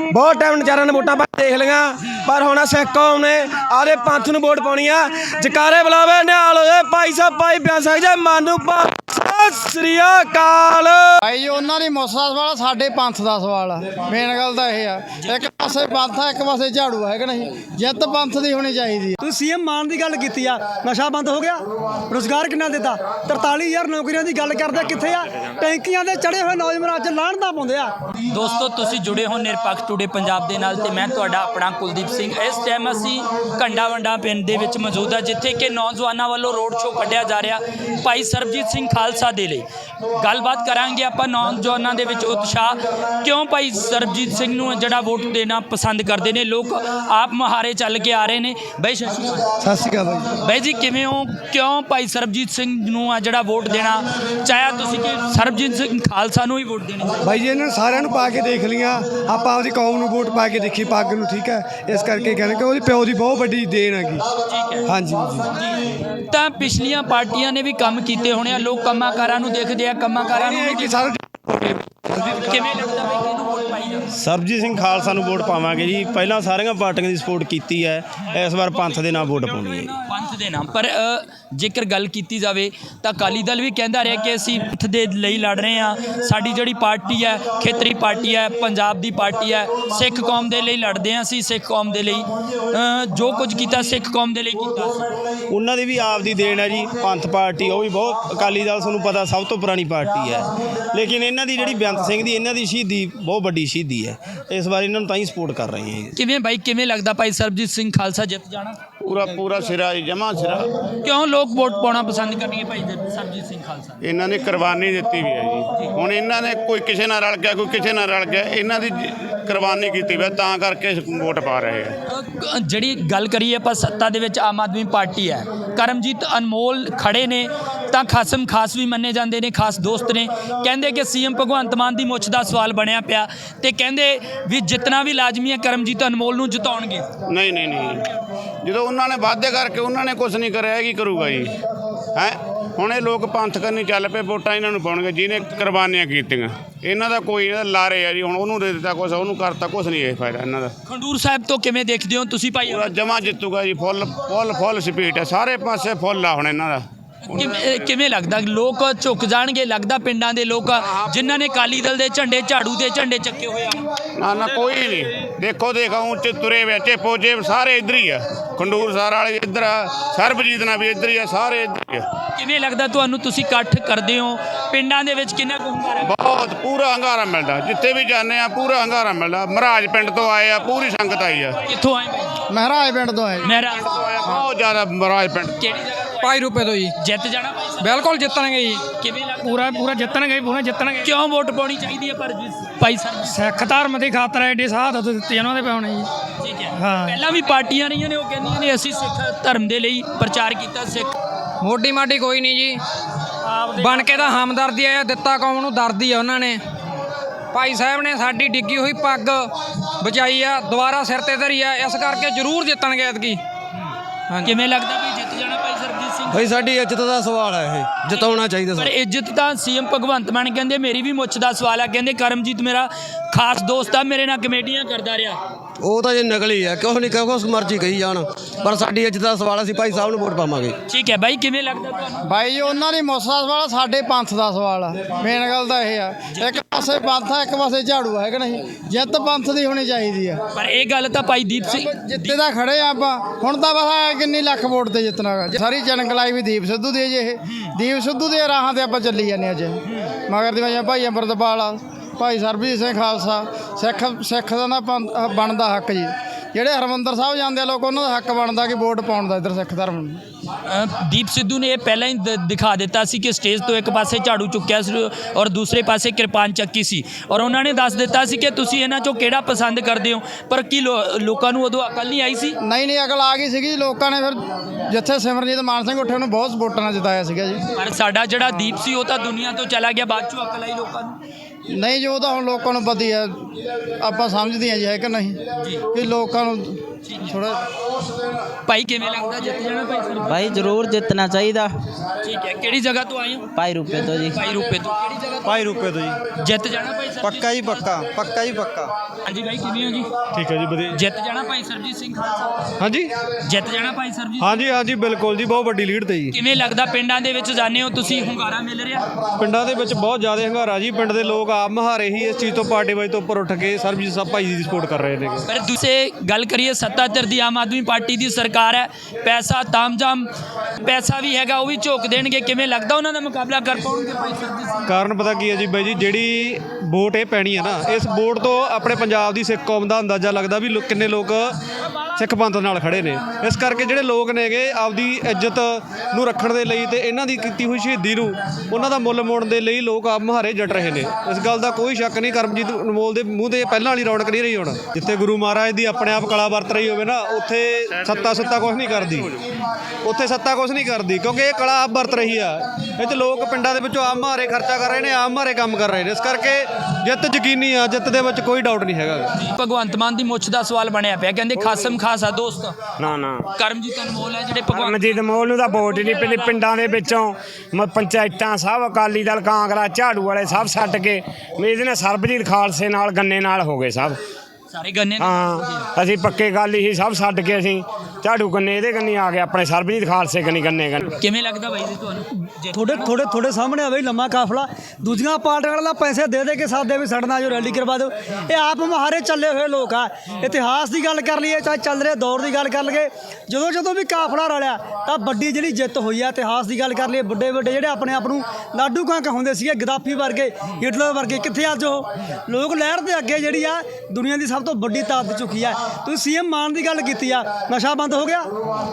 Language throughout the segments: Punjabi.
ਬਹੁਤ ਟਾਈਮ ਨਜ਼ਾਰਿਆਂ ਨੇ ਵੋਟਾਂ ਪਾ ਦੇਖ ਲਈਆਂ। ਪਰ ਹੁਣ ਸਿੱਖ ਕੌਮ ਨੇ ਆਦੇ ਪੰਥ ਨੂੰ ਵੋਟ ਪਾਉਣੀ ਆ। ਜਕਾਰੇ ਬੁਲਾਵੇ ਨਿਹਾਲ ਹੋਏ ਭਾਈ ਸਾਹਿਬ, ਭਾਈ ਬਿਆਨ ਸਿੰਘ ਜੀ, ਮਾਨੂ ਪਾ ਸਤਿ ਸ੍ਰੀ ਅਕਾਲ। ਭਾਈ ਜੀ ਉਹਨਾਂ ਦੀ ਮੁੱਸਾ ਸਵਾਲ ਆ, ਸਾਡੇ ਪੰਥ ਦਾ ਸਵਾਲ ਆ। ਮੇਨ ਗੱਲ ਤਾਂ ਇਹ ਆ ਇੱਕ ਪਾਸੇ ਪੰਥ ਆ ਇੱਕ ਪਾਸੇ ਝਾੜੂ ਆ, ਹੈ ਕਿ ਨਹੀਂ? ਜਿੱਤ ਪੰਥ ਦੀ ਹੋਣੀ ਚਾਹੀਦੀ ਆ। ਤੁਸੀਂ ਸੀਐਮ ਮਾਨ ਦੀ ਗੱਲ ਕੀਤੀ ਆ ਨਸ਼ਾ ਬੰਦ ਹੋ ਗਿਆ ਰੋਜ਼ਗਾਰ ਕਿੰਨਾ ਦਿੱਤਾ? 43000 ਨੌਕਰੀਆਂ ਦੀ ਗੱਲ ਕਰਦੇ ਕਿੱਥੇ ਆ? ਟੈਂਕੀਆਂ ਦੇ ਚੜੇ ਹੋਏ ਨੌਜਵਾਨ ਅੱਜ ਲਾਹਣ ਦਾ ਪਾਉਂਦੇ ਆ। ਦੋਸਤੋ ਤੁਸੀਂ ਜੁੜੇ ਹੋ ਨਿਰਪੱਖ ਟੂਡੇ ਪੰਜਾਬ ਦੇ ਨਾਲ ਤੇ ਮੈਂ ਤੁਹਾਡਾ ਆਪਣਾ ਕੁਲਦੀਪ ਸਿੰਘ। ਇਸ ਟਾਈਮ ਅਸੀਂ ਘੰਡਾ ਵੰਡਾ ਪਿੰਡ ਦੇ ਵਿੱਚ ਮੌਜੂਦ ਹਾਂ ਜਿੱਥੇ ਕਿ ਨੌਜਵਾਨਾਂ ਵੱਲੋਂ ਰੋਡ ਸ਼ੋਅ ਕੱਢਿਆ ਜਾ ਰਿਹਾ। ਭਾਈ ਸਰਬਜੀਤ ਸਿੰਘ ਖਾਲਸਾ ਦੇ ਲਈ। ਗੱਲਬਾਤ ਕਰਾਂਗੇ ਆਪਾਂ ਨੌਜਵਾਨਾਂ ਦੇ ਵਿੱਚ ਉਤਸ਼ਾਹ। ਕਿਉਂ ਭਾਈ ਸਰਬਜੀਤ ਸਿੰਘ ਨੂੰ ਜਿਹੜਾ ਵੋਟ ਦੇਣਾ ਪਸੰਦ ਕਰਦੇ ਨੇ? ਲੋਕ ਆਪ ਮਹਾਰੇ ਚੱਲ ਕੇ ਆ ਰਹੇ ਨੇ। ਬਈ ਸਤਿ ਸ਼੍ਰੀ ਅਕਾਲ। ਸਤਿ ਸ਼੍ਰੀ ਅਕਾਲ ਭਾਈ। ਬਾਈ ਜੀ ਕਿਵੇਂ ਹੋ? ਕਿਉਂ ਭਾਈ ਸਰਬਜੀਤ ਸਿੰਘ ਨੂੰ ਆ ਜਿਹੜਾ ਵੋਟ ਦੇਣਾ? ਚਾਹਿਆ ਤੁਸੀਂ ਕਿ ਸਰਬਜੀਤ ਸਿੰਘ ਖਾਲਸਾ ਨੂੰ ਹੀ ਵੋਟ ਦੇਣੀ ਭਾਈ ਜੀ ਇਹਨਾਂ ਸਾਰਿਆਂ ਨੂੰ ਪਾ ਕੇ ਦੇਖ ਲੀਆਂ ਆਪਾਂ ਆਪਦੀ ਕੌਮ ਨੂੰ ਵੋਟ ਪਾ ਕੇ ਦੇਖੀ ਪੱਗ ਨੂੰ ਠੀਕ ਹੈ? ਇਸ ਕਰਕੇ ਕਹਿੰਦੇ ਕਿ ਉਹਦੀ ਪਿਓ ਦੀ ਬਹੁਤ ਵੱਡੀ ਦੇਣ ਹੈਗੀ। ਠੀਕ ਹੈ। ਹਾਂਜੀ ਤਾਂ ਪਿਛਲੀਆਂ ਪਾਰਟੀਆਂ ਨੇ ਵੀ ਕੰਮ ਕੀਤੇ ਹੋਣੇ ਆ। ਲੋਕ ਕੰਮਾਂਕਾਰਾਂ ਨੂੰ ਦੇਖਦੇ ਆ ਕੰਮਾਂਕਾਰਾਂ ਨੂੰ ਵੀ ਕਿ ਸਾਰਾ ਕਿਵੇਂ ਲੱਗਦਾ ਬਈ ਕਿਹਨੂੰ ਸਰਬਜੀਤ ਸਿੰਘ ਖਾਲਸਾ ਨੂੰ ਵੋਟ ਪਾਵਾਂਗੇ ਜੀ। ਪਹਿਲਾਂ ਸਾਰੀਆਂ ਪਾਰਟੀਆਂ ਦੀ ਸਪੋਰਟ ਕੀਤੀ ਹੈ। ਇਸ ਵਾਰ ਪੰਥ ਦੇ ਨਾਲ ਵੋਟ ਪਾਉਣੀ ਹੈ ਜੀ। ਪੰਥ ਦੇ ਨਾਮ ਪਰ ਅ, ਜੇਕਰ ਗੱਲ ਕੀਤੀ ਜਾਵੇ ਤਾਂ ਅਕਾਲੀ ਦਲ ਵੀ ਕਹਿੰਦਾ ਰਿਹਾ ਕਿ ਅਸੀਂ ਪੰਥ ਦੇ ਲਈ ਲੜ ਰਹੇ ਹਾਂ। ਸਾਡੀ ਜਿਹੜੀ ਪਾਰਟੀ ਹੈ ਖੇਤਰੀ ਪਾਰਟੀ ਹੈ ਪੰਜਾਬ ਦੀ ਪਾਰਟੀ ਹੈ ਸਿੱਖ ਕੌਮ ਦੇ ਲਈ ਲੜਦੇ ਹਾਂ ਅਸੀਂ ਸਿੱਖ ਕੌਮ ਦੇ ਲਈ। ਅ, ਜੋ ਕੁਝ ਕੀਤਾ ਸਿੱਖ ਕੌਮ ਦੇ ਲਈ ਕੀਤਾ। ਉਹਨਾਂ ਦੀ ਵੀ ਆਪਦੀ ਦੇਣ ਹੈ ਜੀ ਪੰਥ ਪਾਰਟੀ ਉਹ ਵੀ ਬਹੁਤ ਅਕਾਲੀ ਦਲ ਤੁਹਾਨੂੰ ਪਤਾ ਸਭ ਤੋਂ ਪੁਰਾਣੀ ਪਾਰਟੀ ਹੈ। ਲੇਕਿਨ ਇਹਨਾਂ ਦੀ ਜਿਹੜੀ ਬੇਅੰਤ ਸਿੰਘ ਦੀ ਇਹਨਾਂ ਦੀ ਸ਼ਹੀਦੀ ਬਹੁਤ ਵੱਡੀ ਸ਼ਹੀਦੀ ਹੈ। ਇਸ ਵਾਰ ਇਹਨਾਂ ਨੂੰ ਤਾਂ ਹੀ ਸਪੋਰਟ ਕਰ ਰਹੇ ਹਾਂ ਜੀ। ਕਿਵੇਂ ਬਾਈ ਕਿਵੇਂ ਲੱਗਦਾ ਭਾਈ ਸਰਬਜੀਤ ਸਿੰਘ ਖਾਲਸਾ ਜਿੱਤ ਜਾਣਾ? ਪੂਰਾ ਪੂਰਾ ਸਿਰਾ ਜਮਾ ਸਿਰਾ। ਕਿਉਂ ਲੋਕ ਵੋਟ ਪਾਉਣਾ ਪਸੰਦ ਕਰਨਗੇ ਭਾਈ ਸਰਬਜੀਤ ਸਿੰਘ ਖਾਲਸਾ? ਇਹਨਾਂ ਨੇ ਕੁਰਬਾਨੀ ਦਿੱਤੀ ਵੀ ਹੈ ਜੀ। ਹੁਣ ਇਹਨਾਂ ਨੇ ਕੋਈ ਕਿਸੇ ਨਾਲ ਰਲ ਗਿਆ ਕੋਈ ਕਿਸੇ ਨਾਲ ਰਲ ਗਿਆ ਇਹਨਾਂ ਦੀ ਜ- ਕੁਰਬਾਨੀ ਕੀਤੀ ਵੀ ਹੈ, ਤਾਂ ਕਰਕੇ ਵੋਟ ਪਾ ਰਹੇ ਆ। ਅ, ਜਿਹੜੀ ਗੱਲ ਕਰੀਏ ਆਪਾਂ ਸੱਤਾ ਦੇ ਵਿੱਚ ਆਮ ਆਦਮੀ ਪਾਰਟੀ ਹੈ। ਕਰਮਜੀਤ ਅਨਮੋਲ ਖੜੇ ਨੇ। ਤਾਂ ਖਾਸਮ ਖਾਸ ਵੀ ਮੰਨੇ ਜਾਂਦੇ ਨੇ ਖਾਸ ਦੋਸਤ ਨੇ। ਕਹਿੰਦੇ ਕਿ ਸੀਐਮ ਭਗਵੰਤ ਮਾਨ ਦੀ ਮੁੱਛ ਦਾ ਸਵਾਲ ਬਣਿਆ ਪਿਆ ਤੇ ਕਹਿੰਦੇ ਵੀ ਜਿੱਤਣਾ ਵੀ ਲਾਜ਼ਮੀ ਹੈ ਕਰਮਜੀਤ ਅਨਮੋਲ ਨੂੰ ਜਿਤਾਉਣਗੇ। ਨਹੀਂ ਨਹੀਂ ਨਹੀਂ। ਜਦੋਂ ਉਹਨਾਂ ਨੇ ਵਾਅਦੇ ਕਰਕੇ ਉਹਨਾਂ ਨੇ ਕੁਝ ਨਹੀਂ ਕਰਿਆ ਕੀ ਕਰੂਗਾ ਜੀ? ਹੈ? ਹੁਣ ਇਹ ਲੋਕ ਪੰਥ ਕਰਨੀ ਚੱਲ ਪਏ ਵੋਟਾਂ ਇਹਨਾਂ ਨੂੰ ਪਾਉਣਗੇ ਜਿਹਨੇ ਕੁਰਬਾਨੀਆਂ ਕੀਤੀਆਂ। ਇਹਨਾਂ ਦਾ ਕੋਈ ਲਾਰੇ ਆ ਜੀ ਹੁਣ ਉਹਨੂੰ ਦੇ ਦਿੱਤਾ ਕੁਛ ਉਹਨੂੰ ਕਰਤਾ ਕੁਛ ਨਹੀਂ ਇਹ ਫਾਇਦਾ ਇਹਨਾਂ ਦਾ। ਖੰਡੂਰ ਸਾਹਿਬ ਤੋਂ ਕਿਵੇਂ ਦੇਖਦੇ ਹੋ ਤੁਸੀਂ ਭਾਈ? ਜਮਾ ਜਿੱਤੂਗਾ ਜੀ ਫੁੱਲ ਫੁੱਲ ਫੁੱਲ ਸਪੀਡ ਹੈ ਸਾਰੇ ਪਾਸੇ ਫੁੱਲ ਆ ਹੁਣ ਇਹਨਾਂ ਦਾ। ਕਿਵੇਂ ਕਿਵੇਂ ਲੱਗਦਾ? ਲੋਕ ਝੁਕ ਜਾਣਗੇ ਲੱਗਦਾ ਪਿੰਡਾਂ ਦੇ ਲੋਕ ਜਿਨ੍ਹਾਂ ਨੇ ਕਾਲੀ ਦਲ ਦੇ ਝੰਡੇ ਝਾੜੂ ਦੇ ਝੰਡੇ ਚੱਕੇ ਹੋਏ ਆ? ਨਾ ਨਾ ਕੋਈ ਨਹੀਂ। ਦੇਖੋ ਦੇਖੋ ਉੱਚ ਤੁਰੇ ਵਿੱਚ ਪੋਜੇ ਸਾਰੇ ਇੱਧਰ ਹੀ ਆ। ਖੰਡੂਰ ਸਾਰ ਵਾਲੇ ਇੱਧਰ ਆ ਸਰਬਜੀਤ ਨਾਲ ਵੀ ਇੱਧਰ ਹੀ ਆ ਸਾਰੇ ਇੱਧਰ ਹੀ ਆ। ਕਿਵੇਂ ਲੱਗਦਾ ਤੁਹਾਨੂੰ? ਤੁਸੀਂ ਇਕੱਠ ਕਰਦੇ ਹੋ। ਪਿੰਡਾਂ ਦੇ ਵਿੱਚ ਕਿੰਨਾ ਕੁ ਹੁੰਗਾਰਾ? ਬਹੁਤ ਪੂਰਾ ਹੰਗਾਰਾ ਮਿਲਦਾ। ਜਿੱਥੇ ਵੀ ਜਾਂਦੇ ਆ ਪੂਰਾ ਹੰਗਾਰਾ ਮਿਲਦਾ। ਮਹਾਰਾਜ ਪਿੰਡ ਤੋਂ ਆਏ ਆ ਪੂਰੀ ਸੰਗਤ ਆਈ ਆ। ਕਿੱਥੋਂ ਆਏ? ਭਾਈ ਮਹਾਰਾਜ। ਪਿੰਡ ਤੋਂ ਆਏ ਮੇਰਾ ਬਹੁਤ ਜ਼ਿਆਦਾ ਮਹਾਰਾਜ ਪਿੰਡ। ਕਿਹੜੀ ਜਗ੍ਹਾ? ਤੋਂ? ਭਾਈ ਰੁਪਏ ਤੋਂ ਜੀ। ਜਿੱਤ ਜਾਣਾ ਭਾਈ ਸਾਹਿਬ? ਬਿਲਕੁਲ ਜਿੱਤਣਗੇ ਜੀ। ਕਿਵੇਂ ਲੱਗਦਾ? ਪੂਰਾ ਪੂਰਾ ਜਿੱਤਣਗੇ ਪੂਰਾ ਜਿੱਤਣਗੇ। ਕਿਉਂ ਵੋਟ ਪਾਉਣੀ ਚਾਹੀਦੀ ਹੈ ਪਰ ਜੀ ਭਾਈ ਸਾਹਿਬ? ਸਿੱਖ ਧਰਮ ਦੀ ਖਾਤਰ ਐਡੇ ਸਾਧ ਦਿੱਤੇ ਉਹਨਾਂ ਦੇ ਪਾਉਣੇ ਜੀ। ਠੀਕ ਹੈ। ਹਾਂ। ਪਹਿਲਾਂ ਵੀ ਪਾਰਟੀਆਂ ਰਹੀਆਂ ਨੇ ਉਹ ਕਹਿੰਦੀਆਂ ਨੇ ਅਸੀਂ ਸਿੱਖ ਧਰਮ ਦੇ ਲਈ ਪ੍ਰਚਾਰ ਕੀਤਾ ਸਿੱਖ ਮੋਟੀ ਮਾਟੀ ਕੋਈ ਨਹੀਂ ਜੀ। ਬਣ ਕੇ ਤਾਂ ਹਮਦਰਦੀ ਆ ਦਿੱਤਾ ਕੌਮ ਨੂੰ ਦਰਦੀ ਆ ਉਹਨਾਂ ਨੇ। ਭਾਈ ਸਾਹਿਬ ਨੇ ਸਾਡੀ ਡਿੱਗੀ ਹੋਈ ਪੱਗ ਬਚਾਈ ਆ ਦੁਬਾਰਾ ਸਿਰ ਤੇ ਧਰੀ ਆ ਇਸ ਕਰਕੇ ਜ਼ਰੂਰ ਜਿੱਤਣਗੇ ਐਤਕੀ। ਕਿਵੇਂ ਲੱਗਦਾ ਵੀ ਜਿੱਤ ਜਾਣਾ ਭਾਈ ਸਰਬਜੀਤ ਸਿੰਘ ਭਾਈ ਸਾਡੀ ਇੱਜ਼ਤ ਦਾ ਸਵਾਲ ਹੈ ਇਹ ਜਿਤਾਉਣਾ ਚਾਹੀਦਾ ਪਰ ਇੱਜ਼ਤ ਤਾਂ ਸੀਐਮ ਭਗਵੰਤ ਮਾਨ ਕਹਿੰਦੇ ਮੇਰੀ ਵੀ ਮੁੱਛ ਦਾ ਸਵਾਲ ਆ ਕਹਿੰਦੇ ਕਰਮਜੀਤ ਮੇਰਾ ਖਾਸ ਦੋਸਤ ਆ ਮੇਰੇ ਨਾਲ ਕਮੇਟੀਆਂ ਕਰਦਾ ਰਿਹਾ। ਉਹ ਤਾਂ ਜੇ ਨਕਲੀ ਹੈ ਕਿਉਂ ਨਹੀਂ ਕਿਉਂ ਉਸ ਮਰਜ਼ੀ ਕਹੀ ਜਾਣ। ਪਰ ਸਾਡੀ ਇੱਜ਼ਤ ਦਾ ਸਵਾਲ ਅਸੀਂ ਭਾਈ ਸਾਹਿਬ ਨੂੰ ਵੋਟ ਪਾਵਾਂਗੇ। ਠੀਕ ਹੈ ਬਾਈ ਕਿਵੇਂ ਲੱਗਦਾ ਤੁਹਾਨੂੰ? ਭਾਈ ਜੀ ਉਹਨਾਂ ਦੀ ਮੁੱਸਾ ਸਵਾਲ ਆ, ਸਾਡੇ ਪੰਥ ਦਾ ਸਵਾਲ ਆ। ਮੇਨ ਗੱਲ ਤਾਂ ਇਹ ਆ। ਇੱਕ ਪਾਸੇ ਪੰਥ ਆ ਇੱਕ ਪਾਸੇ ਝਾੜੂ ਆ, ਹੈ ਕਿ ਨਹੀਂ? ਜਿੱਤ ਪੰਥ ਦੀ ਹੋਣੀ ਚਾਹੀਦੀ ਆ। ਪਰ ਇਹ ਗੱਲ ਤਾਂ ਭਾਈ ਦੀਪ ਸਿੰਘ ਜਿੱਤੇ ਤਾਂ ਖੜੇ ਆ ਆਪਾਂ। ਹੁਣ ਤਾਂ ਬਸ ਆਹ ਕਿੰਨੀ ਲੱਖ ਵੋਟ ਤੇ ਜਿੱਤਣਾ ਗਾ। ਸਾਰੀ ਚਣਕ ਲਾਈ ਵੀ ਦੀਪ ਸਿੱਧੂ ਦੀ ਹੈ ਜੇ ਇਹ। ਦੀਪ ਸਿੱਧੂ ਦੇ ਰਾਹਾਂ ਤੇ ਆਪਾਂ ਚੱਲੀ ਜਾਂਦੇ ਅੱਜ। ਮਗਰ ਦੀ ਭਾਈ ਭਾਈ ਅੰਮ੍ਰਿਤਪਾਲ ਆ ਭਾਈ ਸਰਬਜੀਤ ਸਿੰਘ ਖਾਲਸਾ ਸਿੱਖ ਸਿੱਖ ਦਾ ਨਾ ਅਹ ਬਣਦਾ ਹੱਕ ਜੀ। ਜਿਹੜੇ ਹਰਮੰਦਰ ਸਾਹਿਬ ਜਾਂਦੇ ਆ ਲੋਕ ਉਹਨਾਂ ਦਾ ਹੱਕ ਬਣਦਾ ਕਿ ਵੋਟ ਪਾਉਣ ਦਾ ਇੱਧਰ ਸਿੱਖ ਧਰਮ ਨੂੰ। ਦੀਪ ਸਿੱਧੂ ਨੇ ਇਹ ਪਹਿਲਾਂ ਹੀ ਦ- ਦਿਖਾ ਦਿੱਤਾ ਸੀ ਕਿ ਸਟੇਜ ਤੋਂ ਇੱਕ ਪਾਸੇ ਝਾੜੂ ਚੁੱਕਿਆ ਸੀ ਔਰ ਦੂਸਰੇ ਪਾਸੇ ਕਿਰਪਾਨ ਚੱਕੀ ਸੀ। ਔਰ ਉਹਨਾਂ ਨੇ ਦੱਸ ਦਿੱਤਾ ਸੀ ਕਿ ਤੁਸੀਂ ਇਹਨਾਂ ਚੋਂ ਕਿਹੜਾ ਪਸੰਦ ਕਰਦੇ ਹੋ ਪਰ ਕੀ ਲੋ- ਲੋਕਾਂ ਨੂੰ ਉਦੋਂ ਅਕਲ ਨਹੀਂ ਆਈ ਸੀ? ਨਹੀਂ ਨਹੀਂ ਅਕਲ ਆ ਗਈ ਸੀਗੀ ਲੋਕਾਂ ਨੇ ਫਿਰ ਜਿੱਥੇ ਸਿਮਰਜੀਤ ਮਾਨ ਸਿੰਘ ਉੱਠੇ ਉਹਨੂੰ ਬਹੁਤ ਵੋਟਾਂ ਨਾਲ ਜਿਤਾਇਆ ਸੀਗਾ ਜੀ। ਪਰ ਸਾਡਾ ਜਿਹੜਾ ਦੀਪ ਸੀ ਉਹ ਤਾਂ ਦੁਨੀਆ ਤੋਂ ਚਲਾ ਗਿਆ ਬਾਅਦ ਚੋਂ ਅਕਲ ਆਈ ਲੋਕਾਂ ਨੂੰ। ਨਹੀਂ ਜੋ ਤਾਂ ਹੁਣ ਲੋਕਾਂ ਨੂੰ ਪਤਾ ਹੀ ਆ। ਆਪਾਂ ਸਮਝਦੇ ਆ ਜੀ ਹੈ ਕਿ ਨਹੀਂ? ਕਿ ਲੋਕਾਂ ਨੂੰ ਥੋੜਾ ਭਾਈ ਕਿਵੇਂ ਲੱਗਦਾ? ਜਿੱਤ ਜਾਣਾ ਭਾਈ ਸਰਬਜੀਤ ਭਾਈ ਜ਼ਰੂਰ ਜਿੱਤਣਾ ਚਾਹੀਦਾ। ਠੀਕ ਹੈ। ਕਿਹੜੀ ਜਗ੍ਹਾ ਤੋਂ ਆਏ ਹੋ? ਭਾਈ ਰੁਪਏ ਤੋਂ ਜੀ। ਭਾਈ ਰੂਪੇ ਤੋਂ। ਕਿਹੜੀ ਜਗ੍ਹਾ ਭਾਈ ਰੁਪਏ ਤੋਂ ਜੀ। ਜਿੱਤ ਜਾਣਾ ਭਾਈ ਸਰਬਜੀਤ ਪੱਕਾ ਜੀ ਪੱਕਾ ਪੱਕਾ ਜੀ ਪੱਕਾ। ਹਾਂਜੀ ਭਾਈ ਕਿਵੇਂ ਹੋ ਜੀ? ਠੀਕ ਹੈ ਜੀ ਵਧੀਆ। ਜਿੱਤ ਜਾਣਾ ਭਾਈ ਸਰਬਜੀਤ ਸਿੰਘ ਖਾਲਸਾ? ਹਾਂਜੀ? ਜਿੱਤ ਜਾਣਾ ਭਾਈ ਸਰਬਜੀਤ ਹਾਂਜੀ ਹਾਂਜੀ ਬਿਲਕੁਲ ਜੀ ਬਹੁਤ ਵੱਡੀ ਲੀਡ ਤੇ ਜੀ। ਕਿਵੇਂ ਲੱਗਦਾ ਪਿੰਡਾਂ ਦੇ ਵਿੱਚ ਜਾਂਦੇ ਹੋ ਤੁਸੀਂ? ਹੁੰਗਾਰਾ ਮਿਲ ਰਿਹਾ? ਪਿੰਡਾਂ ਦੇ ਵਿੱਚ ਬਹੁਤ ਜ਼ਿਆਦਾ ਹੰਗਾਰਾ ਜੀ। ਪਿੰਡ ਦੇ ਲੋਕ ਆਪ ਮਹਾਰੇ ਹੀ ਇਸ ਚੀਜ਼ ਤੋਂ ਪਾਰਟੀ ਵਾਈ ਤੋਂ ਉੱਪਰ ਉੱਠ ਕੇ ਸਰਬਜੀਤ ਸਾਹਿਬ ਭਾਈ ਜੀ ਦੀ ਸਪੋਰਟ ਕਰ ਰਹੇ ਨੇ। ਪਰ ਦੂਸਰੇ ਗੱਲ ਕਰੀਏ ਸੱਤਾ ਧਿਰ ਦੀ ਆਮ ਆਦਮੀ ਪਾਰਟੀ ਦੀ ਸਰਕਾਰ ਹੈ। ਪੈਸਾ ਤਾਮਜਾਮ ਪੈਸਾ ਵੀ ਹੈਗਾ, ਉਹ ਵੀ ਝੋਕ ਦੇਣਗੇ। ਕਿਵੇਂ ਲੱਗਦਾ ਉਹਨਾਂ ਦਾ ਮੁਕਾਬਲਾ ਕਰ ਪਾਉਣਗੇ ਭਾਈ ਸਰਬਜੀਤ ਸਿੰਘ ਕਾਰਨ ਪਤਾ ਕੀ ਹੈ ਜੀ ਬਾਈ ਜੀ, ਜਿਹੜੀ ਵੋਟ ਇਹ ਪੈਣੀ ਹੈ ਨਾ, ਇਸ ਵੋਟ ਤੋਂ ਆਪਣੇ ਪੰਜਾਬ ਦੀ ਸਿੱਖ ਕੌਮ ਦਾ ਅੰਦਾਜ਼ਾ ਲੱਗਦਾ ਵੀ ਲੋ- ਕਿੰਨੇ ਲੋਕ ਸਿੱਖ ਪੰਥ ਨਾਲ ਖੜੇ ਨੇ। ਇਸ ਕਰਕੇ ਜਿਹੜੇ ਲੋਕ ਨੇਗੇ ਆਪਦੀ ਇੱਜ਼ਤ ਨੂੰ ਰੱਖਣ ਦੇ ਲਈ ਤੇ ਇਹਨਾਂ ਦੀ ਕੀਤੀ ਹੋਈ ਸ਼ਹੀਦੀ ਨੂੰ, ਉਹਨਾਂ ਦਾ ਮੁੱਲ ਮੋੜਨ ਦੇ ਲਈ ਲੋਕ ਆਪ ਮੁਹਾਰੇ ਜਟ ਰਹੇ ਨੇ। ਇਸ ਗੱਲ ਦਾ ਕੋਈ ਸ਼ੱਕ ਨਹੀਂ, ਕਰਮਜੀਤ ਅਨਮੋਲ ਦੇ ਮੂੰਹ ਤੇ ਪਹਿਲਾਂ ਵਾਲੀ ਰੌਣਕ ਨਹੀਂ ਰਹੀ ਹੁਣ। ਜਿੱਥੇ ਗੁਰੂ ਮਹਾਰਾਜ ਦੀ ਆਪਣੇ ਆਪ ਕਲਾ ਵਰਤ ਰਹੀ ਹੋਵੇ ਨਾ ਉੱਥੇ ਸੱਤਾ ਸੁੱਤਾ ਕੁਝ ਨਹੀਂ ਕਰਦੀ। ਉੱਥੇ ਸੱਤਾ ਕੁਝ ਨਹੀਂ ਕਰਦੀ ਕਿਉਂਕਿ ਇਹ ਕਲਾ ਆਪ ਵਰਤ ਰਹੀ ਆ। ਇਹ 'ਚ ਲੋਕ ਪਿੰਡਾਂ ਦੇ ਵਿੱਚੋਂ ਆਮ ਮਹਾਰੇ ਖਰਚਾ ਕਰ ਰਹੇ ਨੇ ਆਮ ਮਹਾਰੇ ਕੰਮ ਕਰ ਰਹੇ ਨੇ। ਇਸ ਕਰਕੇ ਜਿੱਤ ਯਕੀਨੀ ਆ ਜਿੱਤ ਦੇ ਵਿੱਚ ਕੋਈ ਡਾਊਟ ਨਹੀਂ ਹੈਗਾ। ਭਗਵੰਤ ਮਾਨ ਦੀ ਮੁੱਛ ਦਾ ਸਵਾਲ ਬਣਿਆ ਪਿਆ ਕਹਿੰਦੇ ਖਾਸਮ ਖਾਸਾ ਦੋਸਤ। ਨਾ ਨਾ। ਕਰਮਜੀਤ ਅਨਮੋਲ ਹੈ ਜਿਹੜੇ ਭਗਵੰਤ ਕਰਮਜੀਤ ਮੋਲ ਨੂੰ ਤਾਂ ਵੋਟ ਹੀ ਨਹੀਂ ਪੈਂਦੀ ਪਿੰਡਾਂ ਦੇ ਵਿੱਚੋਂ। ਮ- ਪੰਚਾਇਤਾਂ ਸਭ ਅਕਾਲੀ ਦਲ ਕਾਂਗਰਸ ਝਾੜੂ ਵਾਲੇ ਸਭ ਛੱਡ ਕੇ ਵੀ ਇਹਦੇ ਨਾਲ ਸਰਬਜੀਤ ਖਾਲਸੇ ਨਾਲ ਗੰਨੇ ਨਾਲ ਹੋ ਗਏ ਸਭ। ਸਾਰੇ ਗੰਨੇ ਹਾਂ ਅਸੀਂ ਪੱਕੇ ਗੱਲ ਹੀ ਸਭ ਛੱਡ ਕੇ ਅਸੀਂ ਝਾੜੂ ਗੰਨੇ ਇਹਦੇ ਗੰਨੇ ਆ ਗਏ ਆਪਣੇ ਸਰਬਜੀਤ ਖਾਲਸੇ ਗੰਨੀ ਗੰਨੇ ਗੰਨੇ। ਕਿਵੇਂ ਲੱਗਦਾ ਬਾਈ ਜੀ ਤੁਹਾਨੂੰ? ਥੋੜੇ ਥੋੜੇ ਥੋੜੇ ਸਾਹਮਣੇ ਆਵੇ ਲੰਮਾ ਕਾਫਲਾ। ਦੂਜੀਆਂ ਪਾਰਟੀਆਂ ਵਾਲਾ ਪੈਸੇ ਦੇ ਦੇ ਕੇ ਸਾਦੇ ਵੀ ਸੜਨਾ ਜੋ ਰੈਲੀ ਕਰਵਾ ਦਿਓ। ਇਹ ਆਪ ਮਹਾਰੇ ਚੱਲੇ ਹੋਏ ਲੋਕ ਆ। ਇਤਿਹਾਸ ਦੀ ਗੱਲ ਕਰ ਲਈਏ ਚਾਹੇ ਚੱਲ ਰਹੇ ਦੌਰ ਦੀ ਗੱਲ ਕਰ ਲਈਏ ਜਦੋਂ ਜਦੋਂ ਵੀ ਕਾਫਲਾ ਰਲਿਆ ਤਾਂ ਵੱਡੀ ਜਿਹੜੀ ਜਿੱਤ ਹੋਈ ਆ ਇਤਿਹਾਸ ਦੀ ਗੱਲ ਕਰ ਲਈਏ ਵੱਡੇ ਵੱਡੇ ਜਿਹੜੇ ਆਪਣੇ ਆਪ ਨੂੰ ਲਾਡੂ ਕਾਂ ਕਹਾਉਂਦੇ ਸੀਗੇ ਗਦਾਫੀ ਵਰਗੇ ਹਿਟਲਰ ਵਰਗੇ ਕਿੱਥੇ ਅੱਜ ਉਹ? ਲੋਕ ਲਹਿਰ ਦੇ ਅੱਗੇ ਜਿਹੜੀ ਆ ਦੁਨੀਆ ਦੀ ਸਭ ਤੋਂ ਵੱਡੀ ਤਾਕਤ ਚੁੱਕੀ ਆ। ਤੁਸੀਂ ਸੀਐਮ ਮਾਨ ਦੀ ਗੱਲ ਕੀਤੀ ਆ। ਨਸ਼ਾ ਬੰਦ ਹੋ ਗਿਆ।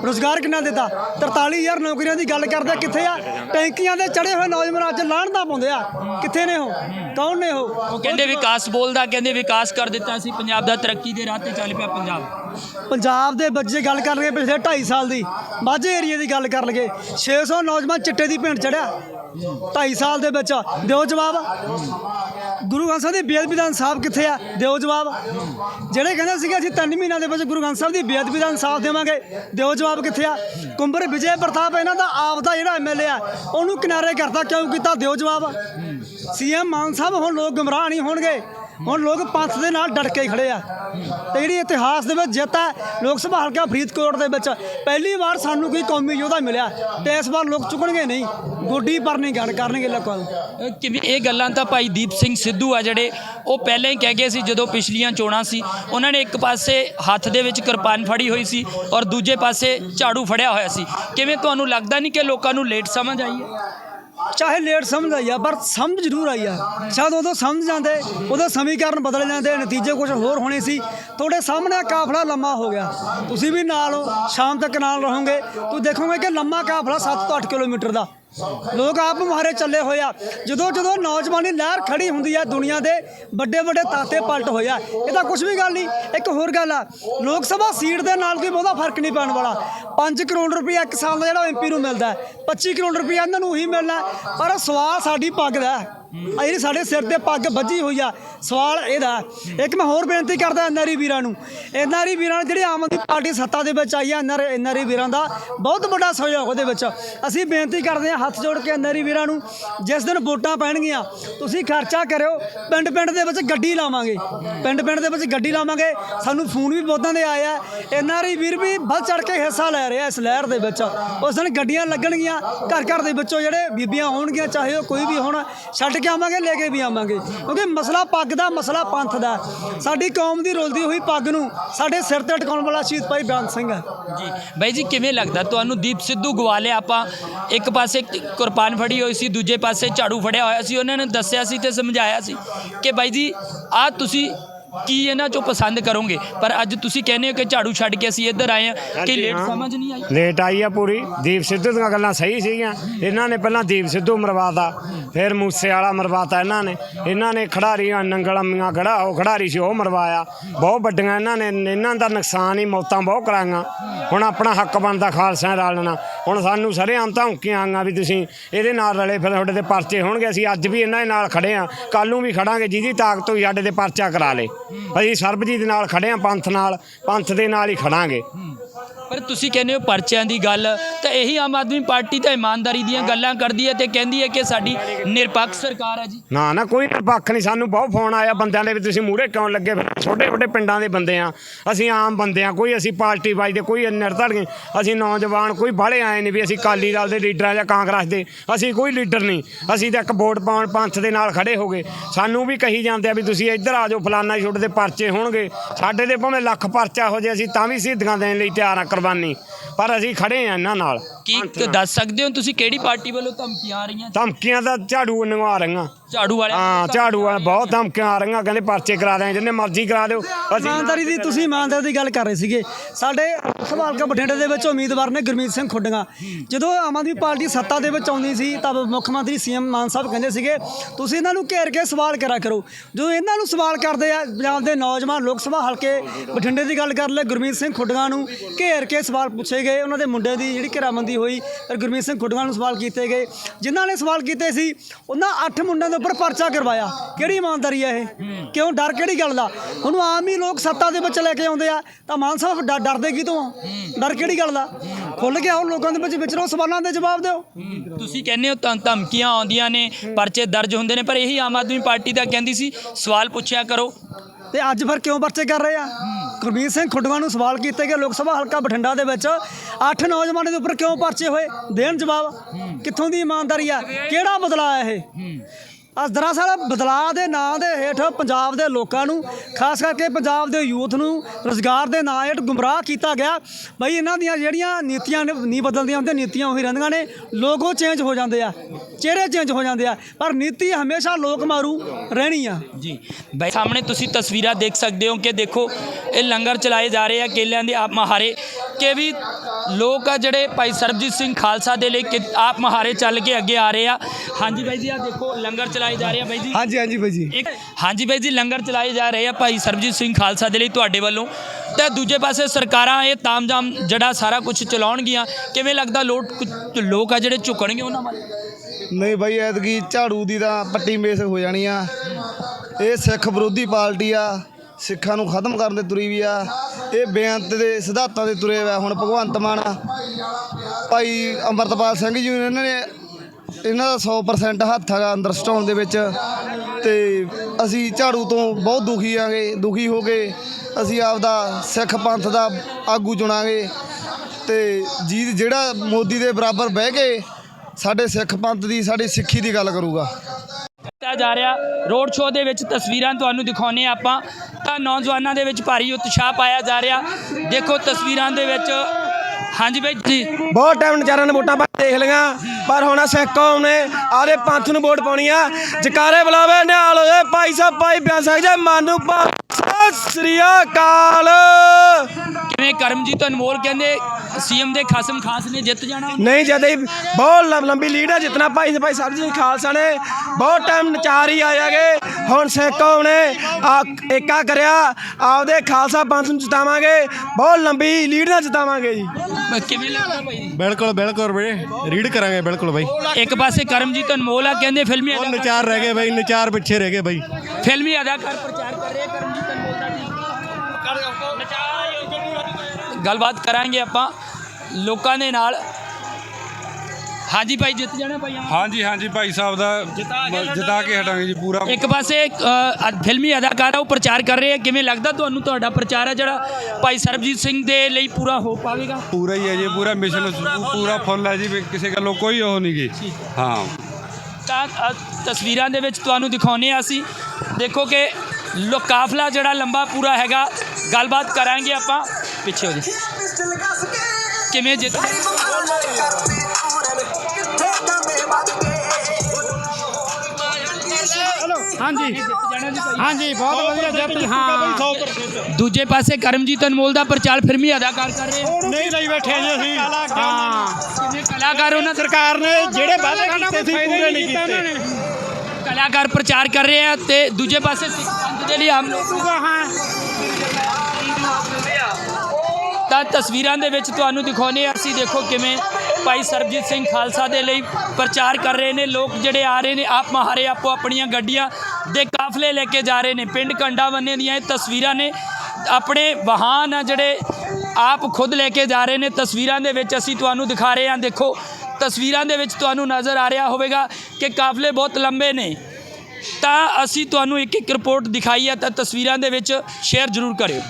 ਰੋਜ਼ਗਾਰ ਕਿੰਨਾ ਦਿੱਤਾ? 43000 ਨੌਕਰੀਆਂ ਦੀ ਗੱਲ ਕਰਦੇ ਕਿੱਥੇ ਆ? ਟੈਂਕੀਆਂ ਦੇ ਚੜੇ ਹੋਏ ਨੌਜਵਾਨ ਅੱਜ ਲਾਹਣਦਾ ਪਾਉਂਦੇ ਆ। ਕਿੱਥੇ ਨੇ ਉਹ? ਕੌਣ ਨੇ ਉਹ? ਉਹ ਕਹਿੰਦੇ ਵਿਕਾਸ ਬੋਲਦਾ ਕਹਿੰਦੇ ਵਿਕਾਸ ਕਰ ਦਿੱਤਾ ਸੀ। ਪੰਜਾਬ ਦਾ ਤਰੱਕੀ ਦੇ ਰਾਹ ਤੇ ਚੱਲ ਪਿਆ ਪੰਜਾਬ। ਪੰਜਾਬ ਦੇ ਬੱਚੇ ਗੱਲ ਕਰ ਲਗੇ ਪਿਛਲੇ 2.5 ਸਾਲ ਦੀ। ਮਾਝੇ ਏਰੀਆ ਦੀ ਗੱਲ ਕਰ ਲਗੇ। 600 ਨੌਜਵਾਨ ਚਿੱਟੇ ਦੀ ਭਿੰਡ ਚੜਿਆ। 2.5 ਸਾਲ ਦੇ ਵਿੱਚ। ਦਿਓ ਜਵਾਬ। ਗੁਰੂ ਗ੍ਰੰਥ ਸਾਹਿਬ ਦੀ ਬੇਅਦਬੀ ਦਾ ਇਨਸਾਫ ਕਿੱਥੇ ਆ? ਦਿਓ ਜਵਾਬ। ਜਿਹੜੇ ਕਹਿੰਦੇ ਸੀਗੇ, ਅਸੀਂ ਤਿੰਨ ਮਹੀਨਿਆਂ ਦੇ ਵਿੱਚ ਗੁਰੂ ਗ੍ਰੰਥ ਸਾਹਿਬ ਦੀ ਬੇਅਦਬੀ ਦਾ ਇਨਸਾਫ ਦੇਵਾਂਗੇ। ਦਿਓ ਜਵਾਬ ਕਿੱਥੇ ਆ? ਕੁੰਬਰ ਵਿਜੇ ਪ੍ਰਤਾਪ ਇਹਨਾਂ ਦਾ ਆਪ ਦਾ ਜਿਹੜਾ ਐਮਐਲਏ ਆ, ਉਹਨੂੰ ਕਿਨਾਰੇ ਕਰਤਾ, ਕਿਉਂ ਕੀਤਾ? ਦਿਓ ਜਵਾਬ। ਸੀਐਮ ਮਾਨ ਸਾਹਿਬ ਹੁਣ ਲੋਕ ਗਮਰਾਹ ਨਹੀਂ ਹੋਣਗੇ। ਹੁਣ ਲੋਕ ਪੰਥ ਦੇ ਨਾਲ ਡਟ ਕੇ ਖੜੇ ਆ। ਤੇ ਜਿਹੜੀ ਇਤਿਹਾਸ ਦੇ ਵਿੱਚ ਜਿੱਤ ਹੈ, ਲੋਕ ਸਭਾ ਹਲਕਾ ਫਰੀਦਕੋਟ ਦੇ ਵਿੱਚ। ਪਹਿਲੀ ਵਾਰ ਸਾਨੂੰ ਕੋਈ ਕੌਮੀ ਯੋਧਾ ਮਿਲਿਆ ਤੇ ਇਸ ਵਾਰ ਲੋਕ ਚੁੱਕਣਗੇ ਨਹੀਂ। ਗੋਡੀ ਪਰ ਨਹੀਂ ਗੱਲ ਕਰਨਗੇ ਲੋਕਾਂ ਨੂੰ। ਕਿਵੇਂ ਇਹ ਗੱਲਾਂ ਤਾਂ ਭਾਈ ਦੀਪ ਸਿੰਘ ਸਿੱਧੂ ਆ ਜਿਹੜੇ, ਉਹ ਪਹਿਲਾਂ ਹੀ ਕਹਿ ਗਏ ਸੀ ਜਦੋਂ ਪਿਛਲੀਆਂ ਚੋਣਾਂ ਸੀ। ਉਹਨਾਂ ਨੇ ਇੱਕ ਪਾਸੇ ਹੱਥ ਦੇ ਵਿੱਚ ਕਿਰਪਾਨ ਫੜੀ ਹੋਈ ਸੀ ਔਰ ਦੂਜੇ ਪਾਸੇ ਝਾੜੂ ਫੜਿਆ ਹੋਇਆ ਸੀ। ਕਿਵੇਂ ਤੁਹਾਨੂੰ ਲੱਗਦਾ ਨਹੀਂ ਕਿ ਲੋਕਾਂ ਨੂੰ ਲੇਟ ਸਮਝ ਆਈ ਹੈ? ਚਾਹੇ ਲੇਟ ਸਮਝ ਆਈ ਆ, ਪਰ ਸਮਝ ਜ਼ਰੂਰ ਆਈ ਆ। ਸ਼ਾਇਦ ਉਦੋਂ ਸਮਝ ਜਾਂਦੇ, ਉਦੋਂ ਸਮੀਕਰਨ ਬਦਲ ਜਾਂਦੇ, ਨਤੀਜੇ ਕੁਝ ਹੋਰ ਹੋਣੇ ਸੀ। ਤੁਹਾਡੇ ਸਾਹਮਣੇ ਕਾਫਲਾ ਲੰਮਾ ਹੋ ਗਿਆ। ਤੁਸੀਂ ਵੀ ਨਾਲ ਹੋ, ਸ਼ਾਮ ਤੱਕ ਨਾਲ ਰਹੋਗੇ। ਤੁਸੀਂ ਦੇਖੋਗੇ ਕਿ ਲੰਮਾ ਕਾਫਲਾ 7 ਤੋਂ 8 ਕਿਲੋਮੀਟਰ ਦਾ। ਲੋਕ ਆਪ ਮੁਹਾਰੇ ਚੱਲੇ ਹੋਏ ਆ। ਜਦੋਂ ਜਦੋਂ ਨੌਜਵਾਨੀ ਲਹਿਰ ਖੜੀ ਹੁੰਦੀ ਹੈ ਦੁਨੀਆ ਦੇ ਵੱਡੇ ਵੱਡੇ ਤਾਤੇ ਪਲਟ ਹੋਇਆ ਇਹ ਤਾਂ ਕੁਝ ਵੀ ਗੱਲ ਨਹੀਂ ਇੱਕ ਹੋਰ ਗੱਲ ਆ। ਲੋਕ ਸਭਾ ਸੀਟ ਦੇ ਨਾਲ ਕੋਈ ਬਹੁਤਾ ਫ਼ਰਕ ਨਹੀਂ ਪੈਣ ਵਾਲਾ। 5 ਕਰੋੜ ਰੁਪਏ ਇੱਕ ਸਾਲ ਦਾ ਜਿਹੜਾ ਐਮਪੀ ਨੂੰ ਮਿਲਦਾ ਹੈ, 25 ਕਰੋੜ ਰੁਪਏ ਇਹਨਾਂ ਨੂੰ ਹੀ ਮਿਲਣਾ ਪਰ ਸਵਾਲ ਸਾਡੀ ਪੱਗ ਦਾ ਹੈ ਸਾਡੇ ਸਿਰ ਤੇ ਪੱਗ ਵੱਜੀ ਹੋਈ ਆ, ਸਵਾਲ ਇਹਦਾ। ਇੱਕ ਮੈਂ ਹੋਰ ਬੇਨਤੀ ਕਰਦਾ ਐਨਆਰਈ ਵੀਰਾਂ ਨੂੰ। ਐਨਆਰਈ ਵੀਰਾਂ ਨੇ ਜਿਹੜੀ ਆਮ ਆਦਮੀ ਪਾਰਟੀ ਸੱਤਾ ਦੇ ਵਿੱਚ ਆਈ ਆ ਐਨਆਰਈ ਐਨਆਰਈ ਵੀਰਾਂ ਦਾ ਬਹੁਤ ਵੱਡਾ ਸਹਿਯੋਗ ਉਹਦੇ ਵਿੱਚ। ਅਸੀਂ ਬੇਨਤੀ ਕਰਦੇ ਹਾਂ ਹੱਥ ਜੋੜ ਕੇ ਐਨਆਰਈ ਵੀਰਾਂ ਨੂੰ, ਜਿਸ ਦਿਨ ਵੋਟਾਂ ਪੈਣਗੀਆਂ, ਤੁਸੀਂ ਖਰਚਾ ਕਰਿਓ ਪਿੰਡ ਪਿੰਡ ਦੇ ਵਿੱਚ ਗੱਡੀ ਲਾਵਾਂਗੇ। ਪਿੰਡ ਪਿੰਡ ਦੇ ਵਿੱਚ ਗੱਡੀ ਲਾਵਾਂਗੇ, ਸਾਨੂੰ ਫੋਨ ਵੀ ਬਹੁਤਾਂ ਦੇ ਆਏ ਆ ਐਨਆਰਈ ਵੀਰ ਵੀ ਵੱਧ ਚੜ ਕੇ ਹਿੱਸਾ ਲੈ ਰਿਹਾ ਇਸ ਲਹਿਰ ਦੇ ਵਿੱਚ। ਉਸ ਦਿਨ ਗੱਡੀਆਂ ਲੱਗਣਗੀਆਂ ਘਰ ਘਰ ਦੇ ਵਿੱਚੋਂ ਜਿਹੜੇ ਬੀਬੀਆਂ ਹੋਣਗੀਆਂ, ਚਾਹੇ ਉਹ ਕੋਈ ਵੀ ਹੋਣ, ਛੱਡ ਕੇ ਆਵਾਂਗੇ, ਲੈ ਕੇ ਵੀ ਆਵਾਂਗੇ। ਕਿਉਂਕਿ ਮਸਲਾ ਪੱਗ ਦਾ, ਮਸਲਾ ਪੰਥ ਦਾ। ਸਾਡੀ ਕੌਮ ਦੀ ਰੁਲਦੀ ਹੋਈ ਪੱਗ ਨੂੰ ਸਾਡੇ ਸਿਰ ਤੇ ਟਿਕਾਉਣ ਵਾਲਾ ਸ਼ਹੀਦ ਭਾਈ ਬਿਆਨ ਸਿੰਘ ਹੈ। ਜੀ। ਬਾਈ ਜੀ, ਕਿਵੇਂ ਲੱਗਦਾ? ਤੁਹਾਨੂੰ ਦੀਪ ਸਿੱਧੂ ਗਵਾ ਲਿਆ ਆਪਾਂ ਇੱਕ ਪਾਸੇ ਕੁਰਬਾਨ ਫੜੀ ਹੋਈ ਸੀ, ਦੂਜੇ ਪਾਸੇ ਝਾੜੂ ਫੜਿਆ ਹੋਇਆ ਸੀ, ਉਹਨਾਂ ਨੇ ਦੱਸਿਆ ਸੀ ਤੇ ਸਮਝਾਇਆ ਸੀ ਕਿ ਬਾਈ ਜੀ ਆ ਤੁਸੀਂ ਕੀ ਇਹਨਾਂ ਚੋਂ ਪਸੰਦ ਕਰੋਗੇ? ਪਰ ਅੱਜ ਤੁਸੀਂ ਕਹਿੰਦੇ ਹੋ ਕਿ ਝਾੜੂ ਛੱਡ ਕੇ ਅਸੀਂ ਇੱਧਰ ਆਏ ਹਾਂ ਕਿ ਲੇਟ। ਸਮਝ ਨਹੀਂ ਆਈ। ਲੇਟ ਆਈ ਆ ਪੂਰੀ। ਦੀਪ ਸਿੱਧੂ ਦੀਆਂ ਗੱਲਾਂ ਸਹੀ ਸੀਗੀਆਂ। ਇਹਨਾਂ ਨੇ ਪਹਿਲਾਂ ਦੀਪ ਸਿੱਧੂ ਮਰਵਾਤਾ ਫਿਰ ਮੂਸੇ ਵਾਲਾ ਮਰਵਾਤਾ ਇਹਨਾਂ ਨੇ। ਇਹਨਾਂ ਨੇ ਖਿਡਾਰੀਆਂ ਨੰਗਲ ਅੰਮੀਆਂ ਖੜਾ ਉਹ ਖਿਡਾਰੀ ਸੀ ਉਹ ਮਰਵਾਇਆ। ਬਹੁਤ ਵੱਡੀਆਂ ਇਹਨਾਂ ਨੇ ਇਹਨਾਂ ਦਾ ਨੁਕਸਾਨ ਹੀ ਮੌਤਾਂ ਬਹੁਤ ਕਰਾਈਆਂ। ਹੁਣ ਆਪਣਾ ਹੱਕ ਬਣਦਾ ਖਾਲਸਾ ਰਲਣਾ ਹੁਣ ਸਾਨੂੰ ਸਰੇਆਮ ਧਮਕੀਆਂ ਆਈਆਂ ਵੀ ਤੁਸੀਂ ਇਹਦੇ ਨਾਲ ਰਲੇ ਫਿਰ ਤੁਹਾਡੇ ਤੇ ਪਰਚੇ ਹੋਣਗੇ। ਅਸੀਂ ਅੱਜ ਵੀ ਇਹਨਾਂ ਦੇ ਨਾਲ ਖੜੇ ਆ ਕੱਲ ਨੂੰ ਵੀ ਖੜਾਂਗੇ ਜਿਹਦੀ ਤਾਕਤ ਹੋਈ ਸਾਡੇ ਤੇ ਪਰਚਾ ਕਰਾ ਲੇ। ਅਸੀਂ ਸਰਬਜੀਤ ਨਾਲ ਖੜੇ ਆ ਪੰਥ ਨਾਲ ਪੰਥ ਦੇ ਨਾਲ ਹੀ ਖੜਾਂਗੇ ਪਰ ਤੁਸੀਂ ਕਹਿੰਦੇ ਹੋ ਪਰਚਿਆਂ ਦੀ ਗੱਲ, ਤਾਂ ਇਹੀ ਆਮ ਆਦਮੀ ਪਾਰਟੀ ਤਾਂ ਇਮਾਨਦਾਰੀ ਦੀਆਂ ਗੱਲਾਂ ਕਰਦੀ ਹੈ ਤੇ ਕਹਿੰਦੀ ਹੈ ਕਿ ਸਾਡੀ ਨਿਰਪੱਖ ਸਰਕਾਰ ਹੈ ਜੀ। ਨਾ ਨਾ, ਕੋਈ ਨਿਰਪੱਖ ਨਹੀਂ, ਸਾਨੂੰ ਬਹੁਤ ਫੋਨ ਆਇਆ ਬੰਦਿਆਂ ਦੇ ਵੀ ਤੁਸੀਂ ਮੂਹਰੇ ਕਿਉਂ ਲੱਗੇ? ਛੋਟੇ ਛੋਟੇ ਪਿੰਡਾਂ ਦੇ ਬੰਦੇ ਆ, ਅਸੀਂ ਆਮ ਬੰਦੇ ਆ, ਕੋਈ ਅਸੀਂ ਪਾਰਟੀ ਵਾਜ ਦੇ, ਕੋਈ ਨਿਰਧੜਗੇ ਅਸੀਂ ਨੌਜਵਾਨ, ਕੋਈ ਬਾਹਲੇ ਆਏ ਨਹੀਂ ਵੀ ਅਸੀਂ ਕਾਲੀ ਦਲ ਦੇ ਲੀਡਰ ਆ ਜਾਂ ਕਾਂਗਰਸ ਦੇ, ਅਸੀਂ ਕੋਈ ਲੀਡਰ ਨਹੀਂ, ਅਸੀਂ ਤਾਂ ਇੱਕ ਵੋਟ ਪਾਉਣ ਪੰਥ ਦੇ ਨਾਲ ਖੜੇ ਹੋ ਗਏ। ਸਾਨੂੰ ਵੀ ਕਹੀ ਜਾਂਦੇ ਆ ਵੀ ਤੁਸੀਂ ਇੱਧਰ ਆ ਜਾਓ, ਫਲਾਨਾ ਛੋਟੇ ਦੇ ਪਰਚੇ ਹੋਣਗੇ, ਸਾਡੇ ਦੇ ਭਾਵੇਂ ਲੱਖ ਪਰਚਾ ਹੋ ਜਾਏ, ਅਸੀਂ ਤਾਂ ਵੀ ਸਿੱਧੀਆਂ ਦੇਣ ਲਈ ਤਿਆਰ ਆ ਕੁਰਬਾਨੀ। ਪਰ ਅਸੀਂ ਖੜੇ ਆ ਇਹਨਾਂ ਨਾਲ। ਕੀ ਕ- ਦੱਸ ਸਕਦੇ ਹੋ ਤੁਸੀਂ ਕਿਹੜੀ ਪਾਰਟੀ ਵੱਲੋਂ ਧਮਕੀਆਂ ਆ ਰਹੀਆਂ? ਧਮਕੀਆਂ ਤਾਂ ਝਾੜੂ ਨੰਗਵਾ ਰਹੀਆਂ। ਝਾੜੂ ਵਾਲੇ ਹਾਂ ਝਾੜੂ ਵਾਲੇ ਬਹੁਤ ਧਮਕੀਆਂ ਆ ਰਹੀਆਂ ਕਹਿੰਦੇ ਪਰਚੇ ਕਰਾ ਦੇ ਜਿੰਨੇ ਮਰਜ਼ੀ ਕਰਾ ਦਿਓ। ਅਸੀਂ ਇਮਾਨਦਾਰੀ ਦੀ ਤੁਸੀਂ ਇਮਾਨਦਾਰੀ ਦੀ ਗੱਲ ਕਰ ਰਹੇ ਸੀਗੇ। ਸਾਡੇ ਸਵਾਲ ਕਾ ਬਠਿੰਡੇ ਦੇ ਵਿੱਚ ਉਮੀਦਵਾਰ ਨੇ ਗੁਰਮੀਤ ਸਿੰਘ ਖੁੱਡੀਆਂ। ਜਦੋਂ ਆਮ ਆਦਮੀ ਪਾਰਟੀ ਸੱਤਾ ਦੇ ਵਿੱਚ ਆਉਂਦੀ ਸੀ ਤਾਂ ਮੁੱਖ ਮੰਤਰੀ ਸੀਐਮ ਮਾਨ ਸਾਹਿਬ ਕਹਿੰਦੇ ਸੀਗੇ ਤੁਸੀਂ ਇਹਨਾਂ ਨੂੰ ਘੇਰ ਕੇ ਸਵਾਲ ਕਰਿਆ ਕਰੋ। ਜਦੋਂ ਇਹਨਾਂ ਨੂੰ ਸਵਾਲ ਕਰਦੇ ਆ ਪੰਜਾਬ ਦੇ ਨੌਜਵਾਨ ਲੋਕ ਸਭਾ ਹਲਕੇ ਬਠਿੰਡੇ ਦੀ ਗੱਲ ਕਰ ਲੈ ਗੁਰਮੀਤ ਸਿੰਘ ਖੁੱਡੀਆਂ ਨੂੰ ਘੇਰ ਕੇ ਸਵਾਲ ਪੁੱਛੇ ਗਏ। ਉਹਨਾਂ ਦੇ ਮੁੰਡੇ ਦੀ ਜਿਹੜੀ ਘੇਰਾਬੰਦੀ ਹੋਈ, ਫਿਰ ਗੁਰਮੀਤ ਸਿੰਘ ਖੁੱਡੀਆਂ ਨੂੰ ਸਵਾਲ ਕੀਤੇ ਗਏ। ਜਿਨ੍ਹਾਂ ਨੇ ਸਵਾਲ ਕੀਤੇ ਸੀ, ਉਹਨਾਂ ਅੱਠ ਮੁੰਡਿਆਂ ਦੇ ਉੱਪਰ ਪਰਚਾ ਕਰਵਾਇਆ। ਕਿਹੜੀ ਇਮਾਨਦਾਰੀ ਹੈ ਇਹ? ਕਿਉਂ? ਡਰ ਕਿਹੜੀ ਗੱਲ ਦਾ? ਹੁਣ ਆਮ ਹੀ ਲੋਕ ਸੱਤਾ ਦੇ ਵਿੱਚ ਲੈ ਕੇ ਆਉਂਦੇ ਆ, ਤਾਂ ਮਾਨ ਸਾਹਿਬ ਡ- ਡਰਦੇ ਕੀ ਤੋਂ ਆ? ਡਰ ਕਿਹੜੀ ਗੱਲ ਦਾ? ਖੁੱਲ ਕੇ ਆਓ ਲੋਕਾਂ ਦੇ ਵਿੱਚ ਵਿਚਰੋ ਸਵਾਲਾਂ ਦੇ ਜਵਾਬ ਦਿਓ। ਤੁਸੀਂ ਕਹਿੰਦੇ ਹੋ ਤਾਂ ਧਮਕੀਆਂ ਆਉਂਦੀਆਂ ਨੇ, ਪਰਚੇ ਦਰਜ ਹੁੰਦੇ ਨੇ, ਪਰ ਇਹੀ ਆਮ ਆਦਮੀ ਪਾਰਟੀ ਦਾ ਕਹਿੰਦੀ ਸੀ, ਸਵਾਲ ਪੁੱਛਿਆ ਕਰੋ। ਤੇ ਅੱਜ ਫਿਰ ਕਿਉਂ ਪਰਚੇ ਕਰ ਰਹੇ ਆ? ਗੁਰਮੀਤ ਸਿੰਘ ਖੁੱਡਵਾ ਨੂੰ ਸਵਾਲ ਕੀਤੇ ਗਏ ਲੋਕ ਸਭਾ ਹਲਕਾ ਬਠਿੰਡਾ ਦੇ ਵਿੱਚ। ਅੱਠ ਨੌਜਵਾਨਾਂ ਦੇ ਉੱਪਰ ਕਿਉਂ ਪਰਚੇ ਹੋਏ? ਦੇਣ ਜਵਾਬ, ਕਿੱਥੋਂ ਦੀ ਇਮਾਨਦਾਰੀ ਆ? ਕਿਹੜਾ ਬਦਲਾਅ ਇਹ? ਅਸ ਦਰਅਸਲ ਬਦਲਾਅ ਦੇ ਨਾਂ ਦੇ ਹੇਠ ਪੰਜਾਬ ਦੇ ਲੋਕਾਂ ਨੂੰ, ਖਾਸ ਕਰਕੇ ਪੰਜਾਬ ਦੇ ਯੂਥ ਨੂੰ ਰੋਜ਼ਗਾਰ ਦੇ ਨਾਂ ਹੇਠ ਗੁੰਮਰਾਹ ਕੀਤਾ ਗਿਆ। ਬਈ ਇਹਨਾਂ ਦੀਆਂ ਜਿਹੜੀਆਂ ਨੀਤੀਆਂ ਨੇ, ਨਹੀਂ ਬਦਲਦੀਆਂ ਹੁੰਦੀਆਂ, ਨੀਤੀਆਂ ਉਹੀ ਰਹਿੰਦੀਆਂ ਨੇ। ਲੋਗੋ ਚੇਂਜ ਹੋ ਜਾਂਦੇ ਆ, ਚਿਹਰੇ ਚੇਂਜ ਹੋ ਜਾਂਦੇ ਆ, ਪਰ ਨੀਤੀ ਹਮੇਸ਼ਾ ਲੋਕ ਮਾਰੂ ਰਹਿਣੀ ਆ। ਜੀ। ਬਾਈ ਸਾਹਮਣੇ ਤੁਸੀਂ ਤਸਵੀਰਾਂ ਦੇਖ ਸਕਦੇ ਹੋ ਕਿ ਦੇਖੋ, ਇਹ ਲੰਗਰ ਚਲਾਏ ਜਾ ਰਹੇ ਆ ਕੇਲਿਆਂ ਦੇ ਆਪ ਮਹਾਰੇ। ਕਿ ਵੀ ਲੋਕ ਆ ਜਿਹੜੇ ਭਾਈ ਸਰਬਜੀਤ ਸਿੰਘ ਖਾਲਸਾ ਦੇ ਲਈ ਆਪ ਮਹਾਰੇ ਚੱਲ ਕੇ ਅੱਗੇ ਆ ਰਹੇ ਆ। ਹਾਂਜੀ ਬਾਈ ਜੀ ਆ ਦੇਖੋ ਲੰਗਰ ਚਲਾਏ ਜਾ ਰਹੇ ਆ ਬਾਈ ਜੀ। ਹਾਂਜੀ ਹਾਂਜੀ ਬਾਈ ਜੀ। ਹਾਂਜੀ ਬਾਈ ਜੀ ਲੰਗਰ ਚਲਾਏ ਜਾ ਰਹੇ ਆ ਭਾਈ ਸਰਬਜੀਤ ਸਿੰਘ ਖਾਲਸਾ ਦੇ ਲਈ ਤੁਹਾਡੇ ਵੱਲੋਂ। ਤੇ ਦੂਜੇ ਪਾਸੇ ਸਰਕਾਰਾਂ ਇਹ ਤਾਮਜਾਮ ਜਿਹੜਾ ਸਾਰਾ ਕੁਝ ਚਲਾਉਣਗੀਆਂ। ਕਿਵੇਂ ਲੱਗਦਾ ਲੋਕ ਕੁਝ ਲੋਕ ਆ ਜਿਹੜੇ ਝੁਕਣਗੇ ਉਹਨਾਂ ਵੱਲ? ਨਹੀਂ ਬਾਈ ਐਤਕੀ ਝਾੜੂ ਦੀ ਤਾਂ ਪੱਟੀ ਮੇਸ ਹੋ ਜਾਣੀ ਆ। ਇਹ ਸਿੱਖ ਵਿਰੋਧੀ ਪਾਰਟੀ ਆ। ਸਿੱਖਾਂ ਨੂੰ ਖਤਮ ਕਰਨ ਦੇ ਤੁਰੀ ਵੀ ਆ। ਇਹ ਬੇਅੰਤ ਦੇ ਸਿਧਾਂਤਾਂ ਦੇ ਤੁਰੇ ਹੋਇਆ ਹੁਣ ਭਗਵੰਤ ਮਾਨ। ਭਾਈ ਅੰਮ੍ਰਿਤਪਾਲ ਸਿੰਘ ਜੀ ਇਹਨਾਂ ਨੇ ਇਹਨਾਂ ਦਾ 100% ਹੱਥ ਹੈਗਾ ਅੰਦਰ ਸਟਾਉਣ ਦੇ ਵਿੱਚ ਤੇ ਅਸੀਂ ਝਾੜੂ ਤੋਂ ਬਹੁਤ ਦੁਖੀ ਆਂਗੇ, ਦੁਖੀ ਹੋ ਕੇ ਅਸੀਂ ਆਪਦਾ ਸਿੱਖ ਪੰਥ ਦਾ ਆਗੂ ਚੁਣਾਂਗੇ ਤੇ ਜੀ ਜਿਹੜਾ ਮੋਦੀ ਦੇ ਬਰਾਬਰ ਬਹਿ ਕੇ ਸਾਡੇ ਸਿੱਖ ਪੰਥ ਦੀ, ਸਾਡੀ ਸਿੱਖੀ ਦੀ ਗੱਲ ਕਰੂਗਾ। ਕੀਤਾ ਜਾ ਰਿਹਾ। ਰੋਡ ਸ਼ੋਅ ਦੇ ਵਿੱਚ ਤਸਵੀਰਾਂ ਤੁਹਾਨੂੰ ਦਿਖਾਉਨੇ ਆਪਾਂ। ਤਾਂ ਨੌਜਵਾਨਾਂ ਦੇ ਵਿੱਚ ਭਾਰੀ ਉਤਸ਼ਾਹ ਪਾਇਆ ਜਾ ਰਿਹਾ। ਦੇਖੋ ਤਸਵੀਰਾਂ ਦੇ ਵਿੱਚ। ਹਾਂਜੀ ਬਾਈ ਜੀ। ਬਹੁਤ ਟਾਈਮ ਨਚਾਰਾਂ ਨੇ ਵੋਟਾਂ ਪਾ ਦੇਖ ਲਈਆਂ। ਪਰ ਹੁਣ ਸਿੱਖ ਕੌਮ ਨੇ ਆਰੇ ਪੰਥ ਨੂੰ ਵੋਟ ਪਾਉਣੀ ਆ। ਜਕਾਰੇ ਬੁਲਾਵੇ, ਨਿਹਾਲ ਹੋਏ ਭਾਈ ਸਾਹਿਬ, ਭਾਈ ਬਿਆਨ ਸਕਦੇ ਮਾਨੂੰ ਪਾ ਸਤਿ ਸ੍ਰੀ ਅਕਾਲ। ਕਿਵੇਂ ਕਰਮਜੀਤ ਅਨਮੋਲ ਕਹਿੰਦੇ ਸੀਐਮ ਦੇ ਖਾਸਮ ਖਾਸ ਨੇ ਜਿੱਤ ਜਾਣਾ ਨਹੀਂ ਜਦ ਹੀ ਬਹੁਤ ਲੰ- ਲੰਬੀ ਲੀਡ ਹੈ ਜਿਤਨਾ ਭਾਈ ਭਾਈ ਸਾਹਿਬ ਜੀ ਖਾਲਸਾ ਨੇ ਬਹੁਤ ਟਾਈਮ ਨਚਾਰ ਹੀ ਆਇਆਗੇ ਹੁਣ ਸਿੱਖ ਕੌਮ ਨੇ ਆ ਏਕਾ ਕਰਿਆ ਆਪਦੇ ਖਾਲਸਾ ਪੰਥ ਨੂੰ ਜਿਤਾਵਾਂਗੇ। ਬਹੁਤ ਲੰਬੀ ਲੀਡ ਨਾਲ ਜਿਤਾਵਾਂਗੇ ਜੀ। ਕਿਵੇਂ ਲੱਗਦਾ ਭਾਈ? ਜੀ? ਬਿਲਕੁਲ ਬਿਲਕੁਲ ਵੀਰੇ। ਰੀਡ ਕਰਾਂਗੇ ਬਿਲਕੁਲ ਬਾਈ। ਇੱਕ ਪਾਸੇ ਕਰਮਜੀਤ ਅਨਮੋਲ ਆ ਕਹਿੰਦੇ ਫਿਲਮੀ ਅਦਾਕਾਰ ਨਚਾਰ ਰਹਿ ਗਏ ਬਾਈ ਨਚਾਰ ਪਿੱਛੇ ਰਹਿ ਗਏ ਬਾਈ। ਫਿਲਮੀ ਅਦਾਕਾਰ ਪ੍ਰਚਾਰ ਕਰ ਰਹੇ ਆ ਕਰਮਜੀਤ ਅਨਮੋਲ ਦਾ ਜੀ ਗੱਲਬਾਤ ਕਰਾਂਗੇ ਆਪਾਂ ਲੋਕਾਂ ਦੇ ਨਾਲ। ਹਾਂਜੀ ਭਾਈ ਜਿੱਤ ਜਾਣਾ ਭਾਈ ਆਪਾਂ। ਹਾਂਜੀ ਹਾਂਜੀ ਭਾਈ ਸਾਹਿਬ ਦਾ। ਜਿਤਾ ਕੇ ਹਟਾਂਗੇ। ਜੀ ਪੂਰਾ। ਇੱਕ ਪਾਸੇ ਅ, ਅ- ਫਿਲਮੀ ਅਦਾਕਾਰ ਆ ਉਹ ਪ੍ਰਚਾਰ ਕਰ ਰਹੇ ਆ। ਕਿਵੇਂ ਲੱਗਦਾ ਤੁਹਾਨੂੰ ਤੁਹਾਡਾ ਪ੍ਰਚਾਰ ਹੈ ਜਿਹੜਾ ਭਾਈ ਸਰਬਜੀਤ ਸਿੰਘ ਦੇ ਲਈ ਪੂਰਾ ਹੋ ਪਾਵੇਗਾ? ਪੂਰਾ ਹੀ ਹੈ ਜੀ ਪੂਰਾ ਮਿਸ਼ਨ ਪੂਰਾ ਫੁੱਲ ਹੈ। ਜੀ ਵੀ ਕਿਸੇ ਗੱਲੋਂ ਕੋਈ ਉਹ ਨਹੀਂ ਗੀ। ਹਾਂ। ਤਾਂ ਅ, ਤਸਵੀਰਾਂ ਦੇ ਵਿੱਚ ਤੁਹਾਨੂੰ ਦਿਖਾਉਨੇ ਆ ਅਸੀਂ। ਦੇਖੋ ਕਿ ਲੋ ਕਾਫਲਾ ਜਿਹੜਾ ਲੰਬਾ ਪੂਰਾ ਹੈਗਾ ਗੱਲਬਾਤ ਕਰਾਂਗੇ ਆਪਾਂ। ਪਿੱਛੇ ਹੋ ਜੀ। ਕਿਵੇਂ ਜਿੱਤ ਹਾਂਜੀ। ਹਾਂਜੀ ਬਹੁਤ ਵਧੀਆ ਜਿੱਤ। ਹਾਂ। ਦੂਜੇ ਪਾਸੇ ਕਰਮਜੀਤ ਅਨਮੋਲ ਦਾ ਪ੍ਰਚਾਰ ਫਿਲਮੀ ਅਦਾਕਾਰ ਕਰ ਰਹੇ ਹੋ। ਨਹੀਂ ਲਈ ਬੈਠੇ ਜੀ ਅਸੀਂ। ਹਾਂ। ਕਿੰਨੇ ਕਲਾਕਾਰ ਉਹਨਾਂ ਸਰਕਾਰ ਨੇ ਜਿਹੜੇ ਵਾਅਦੇ ਕੀਤੇ ਸੀ ਪੂਰੇ ਨਹੀਂ ਕੀਤੇ ਕਲਾਕਾਰ ਪ੍ਰਚਾਰ ਕਰ ਰਹੇ ਆ ਤੇ ਦੂਜੇ ਪਾਸੇ ਸਿੱਖ ਪੰਥ ਦੇ ਲਈ ਆਮ ਲੋਕ ਤਾਂ ਤਸਵੀਰਾਂ ਦੇ ਵਿੱਚ ਤੁਹਾਨੂੰ ਦਿਖਾਉਂਦੇ ਹਾਂ, ਅਸੀਂ ਦੇਖੋ ਕਿਵੇਂ ਭਾਈ ਸਰਬਜੀਤ ਸਿੰਘ ਖਾਲਸਾ ਦੇ ਲਈ ਪ੍ਰਚਾਰ ਕਰ ਰਹੇ ਨੇ। ਲੋਕ ਜਿਹੜੇ ਆ ਰਹੇ ਨੇ, ਆਪ ਮਹਾਰੇ ਆਪੋ ਆਪਣੀਆਂ ਗੱਡੀਆਂ ਦੇ ਕਾਫਲੇ ਲੈ ਕੇ ਜਾ ਰਹੇ ਨੇ। ਪਿੰਡ ਕੰਡਾ ਬੰਨੇ ਦੀਆਂ ਇਹ ਤਸਵੀਰਾਂ ਨੇ। ਆਪਣੇ ਵਾਹਨ ਆ ਜਿਹੜੇ ਆਪ ਖੁਦ ਲੈ ਕੇ ਜਾ ਰਹੇ ਨੇ। ਤਸਵੀਰਾਂ ਦੇ ਵਿੱਚ ਅਸੀਂ ਤੁਹਾਨੂੰ ਦਿਖਾ ਰਹੇ ਹਾਂ, ਦੇਖੋ। ਤਸਵੀਰਾਂ ਦੇ ਵਿੱਚ ਤੁਹਾਨੂੰ ਨਜ਼ਰ ਆ ਰਿਹਾ ਹੋਵੇਗਾ ਕਿ ਕਾਫਲੇ ਬਹੁਤ ਲੰਬੇ ਨੇ। ਤਾਂ ਅਸੀਂ ਤੁਹਾਨੂੰ ਇੱਕ ਇੱਕ ਰਿਪੋਰਟ ਦਿਖਾਈ ਹੈ ਤਾਂ ਤਸਵੀਰਾਂ ਦੇ ਵਿੱਚ ਸ਼ੇਅਰ ਜ਼ਰੂਰ ਕਰਿਓ।